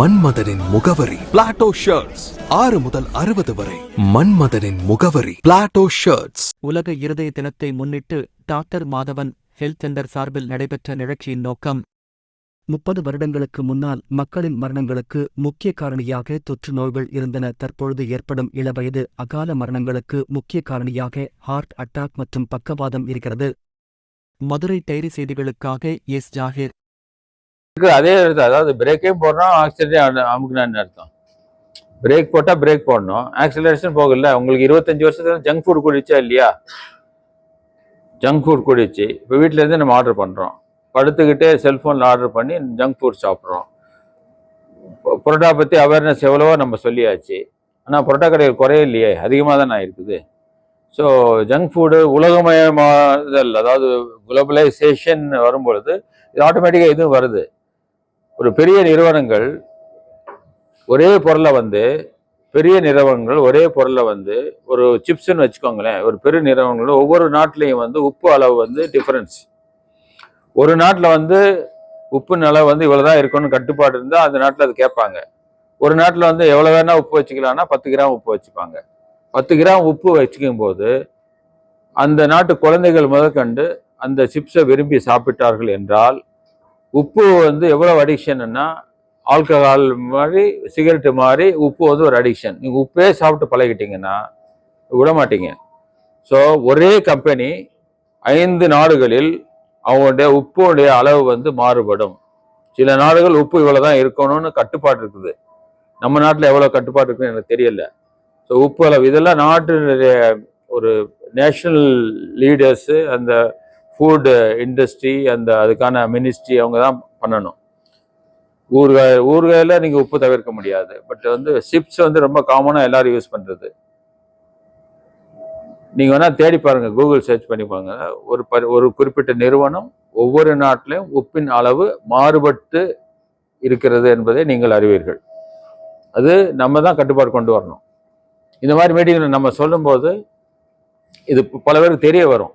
மன்மதனின் முகவரி. Plato shirts ஆறு முதல் அறுபது வரை. மன்மதனின் முகவரி. பிளாட்டோ ஷர்ட்ஸ் உலக இருதய தினத்தை முன்னிட்டு டாக்டர் மாதவன் ஹெல்த் சென்டர் சார்பில் நடைபெற்ற நிகழ்ச்சியின் நோக்கம். முப்பது வருடங்களுக்கு முன்னால் மக்களின் மரணங்களுக்கு முக்கிய காரணியாக தொற்று நோய்கள் இருந்தன. தற்பொழுது ஏற்படும் இளவயது அகால மரணங்களுக்கு முக்கிய காரணியாக ஹார்ட் அட்டாக் மற்றும் பக்கவாதம் இருக்கிறது. மதுரை டைரி செய்திகளுக்காக எஸ். ஜாகிர். அதே அர்த்தம் அதாவது பிரேக்கே போடுறோம் ஆக்சிடென்ட் அமுக்குனான்னு அர்த்தம். பிரேக் போட்டால் பிரேக் போடணும். ஆக்சிலரேஷன் போகல. உங்களுக்கு இருபத்தஞ்சி வருஷத்துல ஜங்க் ஃபுட் குடிச்சா இல்லையா? ஜங்க் ஃபுட் குடிச்சு இப்போ வீட்டிலேருந்து நம்ம ஆர்டர் பண்ணுறோம் படுத்துக்கிட்டே செல்ஃபோனில் ஆர்டர் பண்ணி ஜங்க் ஃபுட் சாப்பிட்றோம். புரோட்டா பற்றி அவேர்னஸ் எவ்வளவோ நம்ம சொல்லியாச்சு. ஆனால் புரோட்டா கடைகள் குறைய இல்லையே அதிகமாக தான் இருக்குது. ஸோ ஜங்க் ஃபுட்டு உலகமயமாதல் அதாவது குளோபலைசேஷன் வரும்பொழுது இது ஆட்டோமேட்டிக்காக இதுவும் வருது. ஒரு பெரிய நிறுவனங்கள் ஒரே பொருளை வந்து பெரிய நிறுவனங்கள் ஒரே பொருளை வந்து ஒரு சிப்ஸ்ன்னு வச்சுக்கோங்களேன் ஒரு பெரிய நிறுவனங்கள் ஒவ்வொரு நாட்டிலையும் வந்து உப்பு அளவு வந்து டிஃப்ரென்ஸ் ஒரு நாட்டில் வந்து உப்பு அளவு வந்து இவ்வளோதான் இருக்கணும்னு கட்டுப்பாடு இருந்தால் அந்த நாட்டில் அது கேட்பாங்க. ஒரு நாட்டில் வந்து எவ்வளோ வேணால் உப்பு வச்சுக்கலாம்னா பத்து கிராம் உப்பு வச்சுப்பாங்க. பத்து கிராம் உப்பு வச்சுக்கும் போது அந்த நாட்டு குழந்தைகள் முதற்கண்டு அந்த சிப்ஸை விரும்பி சாப்பிட்டார்கள் என்றால் உப்பு வந்து எவ்வளோ அடிக்ஷன்னா ஆல்கஹால் மாதிரி சிகரெட்டு மாதிரி உப்பு வந்து ஒரு அடிக்ஷன். நீங்கள் உப்பே சாப்பிட்டு பழகிட்டீங்கன்னா விட மாட்டீங்க ஸோ ஒரே கம்பெனி ஐந்து நாடுகளில் அவங்களுடைய உப்புடைய அளவு வந்து மாறுபடும். சில நாடுகள் உப்பு இவ்வளோ தான் இருக்கணும்னு கட்டுப்பாடு இருக்குது. நம்ம நாட்டில் எவ்வளோ கட்டுப்பாடு இருக்குன்னு எனக்கு தெரியல. ஸோ உப்பு அளவு இதெல்லாம் நாட்டினுடைய ஒரு நேஷனல் லீடர்ஸு அந்த ஃபுட் இண்டஸ்ட்ரி அந்த அதுக்கான மினிஸ்ட்ரி அவங்க தான் பண்ணணும். ஊறுகாய் ஊறுகாயில் நீங்கள் உப்பு தவிர்க்க முடியாது. பட் வந்து சிப்ஸ் வந்து ரொம்ப காமனாக எல்லாரும் யூஸ் பண்ணுறது நீங்கள் வேணால் தேடி பாருங்கள் கூகுள் சர்ச் பண்ணி பாருங்கள் ஒரு ப ஒரு குறிப்பிட்ட நிறுவனம் ஒவ்வொரு நாட்டிலையும் உப்பின் அளவு மாறுபட்டு இருக்கிறது என்பதை நீங்கள் அறிவீர்கள். அது நம்ம தான் கட்டுப்பாடு கொண்டு வரணும். இந்த மாதிரி மீட்டிங்கில் நம்ம சொல்லும்போது இது பல பேருக்கு தெரிய வரும்.